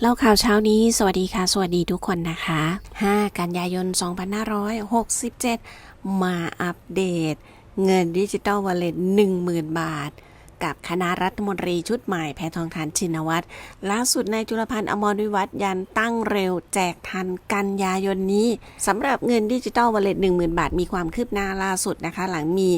เล่าข่าวเช้านี้ สวัสดีค่ะ สวัสดีทุกคนนะคะ 5 กันยายน 2567 มาอัปเดต เงินดิจิตอลวอลเล็ต10,000 บาท กับคณะรัฐมนตรีชุดใหม่แพทองทานชินวัตรล่าสุดในายจุลพันธ์อมรวิวัฒยันตั้งเร็ว แจกทันกันยายนนี้สำหรับเงินดิจิตอลวอลเล็ต10,000บาทมีความคืบหน้าล่าสุดนะคะ หลังมี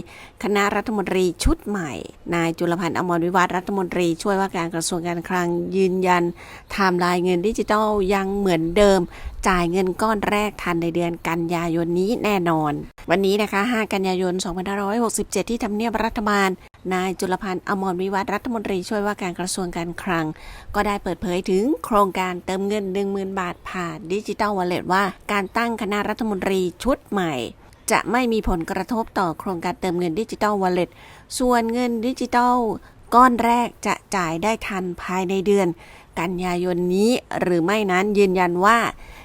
คณะรัฐมนตรีชุดใหม่ นายจุลพันธ์อมรวิวัฒรัฐมนตรีช่วยว่าการกระทรวงการคลังยืนยันไทม์ไลน์เงินดิจิตอลยังเหมือนเดิม จ่ายเงินก้อนแรกทันในเดือนกันยายนนี้แน่นอน วันนี้นะคะ 5 กันยายน 2567 ที่ทำเนียบรัฐบาล นายจุลพันธ์อมรวิวัฒรัฐมนตรีช่วยว่าการกระทรวงการคลัง ก็ได้เปิดเผยถึงโครงการเติมเงิน 10,000 บาทผ่านดิจิ t a ลวอลเล็ตว่าการตั้งคณะรัฐมนตรีชุดใหม่ จะไม่มีผลกระทบต่อโครงการเติมเงินดิจิ t a ลวอลเล็ตส่วนเงินดิจิ t a ลก้อนแรกจะจ่ายได้ทันภายในเดือน กันยายนนี้หรือไม่นั้นยืนยันว่า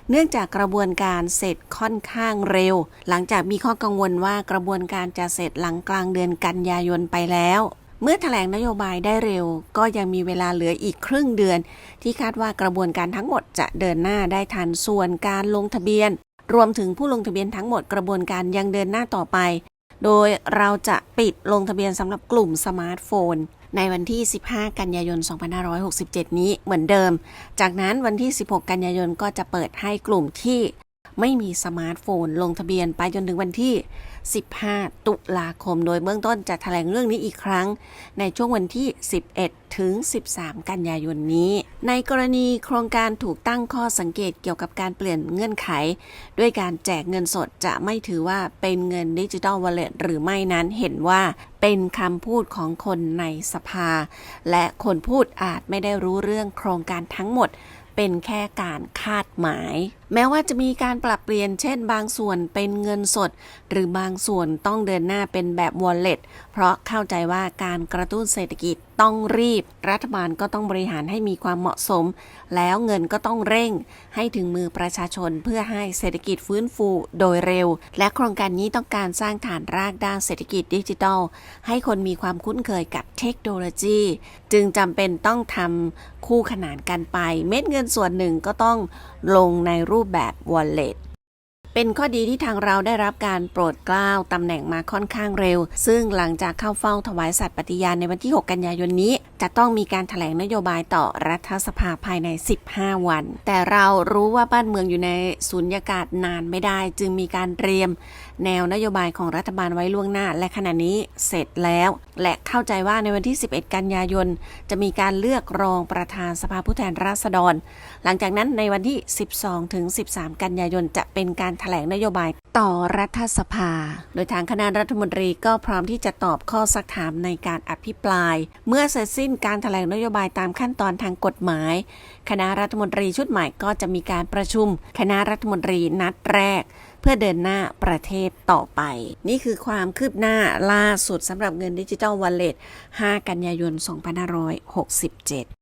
เนื่องจากกระบวนการเสร็จค่อนข้างเร็ว หลังจากมีข้อกังวลว่ากระบวนการจะเสร็จหลังกลางเดือนกันยายนไปแล้ว เมื่อแถลงนโยบายได้เร็ว ก็ยังมีเวลาเหลืออีกครึ่งเดือน ที่คาดว่ากระบวนการทั้งหมดจะเดินหน้าได้ทันส่วนการลงทะเบียน รวมถึงผู้ลงทะเบียนทั้งหมดกระบวนการยังเดินหน้าต่อไป โดยเราจะปิดลงทะเบียนสำหรับกลุ่มสมาร์ทโฟน ในวันที่ 15 กันยายน 2567 นี้เหมือนเดิม จากนั้นวันที่ 16 กันยายนก็จะเปิดให้กลุ่มที่ ไม่มีสมาร์ทโฟน ลงทะเบียนไปจนถึงวันที่ 15 ตุลาคม โดยเบื้องต้นจะแถลงเรื่องนี้อีกครั้ง ในช่วงวันที่ 11 ถึง 13 กันยายนนี้ ในกรณีโครงการถูกตั้งข้อสังเกตเกี่ยวกับการเปลี่ยนเงื่อนไข ด้วยการแจกเงินสดจะไม่ถือว่าเป็นเงินดิจิ t a ลวอลเล็ตหรือไม่นั้นเห็นว่าเป็นคำพูดของคนในสภา และคนพูดอาจไม่ได้รู้เรื่องโครงการทั้งหมด เป็นแค่การคาดหมาย แม้ว่าจะมีการปรับเปลี่ยนเช่นบางส่วนเป็นเงินสด หรือบางส่วนต้องเดินหน้าเป็นแบบ wallet เพราะเข้าใจว่าการกระตุ้นเศรษฐกิจต้องรีบ รัฐบาลก็ต้องบริหารให้มีความเหมาะสม แล้วเงินก็ต้องเร่ง ให้ถึงมือประชาชนเพื่อให้เศรษฐกิจฟื้นฟูโดยเร็ว และโครงการนี้ต้องการสร้างฐานรากด้านเศรษฐกิจดิจิทัล ให้คนมีความคุ้นเคยกับเทคโนโลยี จึงจำเป็นต้องทำคู่ขนานกันไป เม็ดเงินส่วนหนึ่งก็ต้องลงในรูปแบบ wallet เป็นข้อดีที่ทางเราได้รับการโปรดเกล้าตำแหน่งมาค่อนข้างเร็ว ซึ่งหลังจากเข้าเฝ้าถวายสัตย์ปฏิญาณในวันที่ 6 กันยายนนี้ จะต้องมีการถแถลงนโยบายต่อรัฐสภาภายใน 15 วัน แต่เรารู้ว่าบ้านเมืองอยู่ในสุญญากาศนานไม่ได้ จึงมีการเตรียม แนวนโยบายของรัฐบาลไว้ล่วงหน้า และขณะนี้เสร็จแล้ว และเข้าใจว่าในวันที่ 11 กันยายน จะมีการเลือกรองประธานสภาผู้แทนราษฎร หลังจากนั้นในวันที่ 12ถึง13 กันยายนจะเป็นการถลงนโยบายต่อรัฐสภา โดยทางคณะรัฐมนตรีก็พร้อมที่จะตอบข้อสักถามในการอภิปราย เมื่อเสร็จสิ้นการแถลงนโยบายตามขั้นตอนทางกฎหมาย คณะรัฐมนตรีชุดใหม่ก็จะมีการประชุม คณะรัฐมนตรีนัดแรก เพื่อเดินหน้าประเทศต่อไป นี่คือความคืบหน้าล่าสุดสำหรับเงินดิจิทัลวอลเล็ต5กันยายน 2567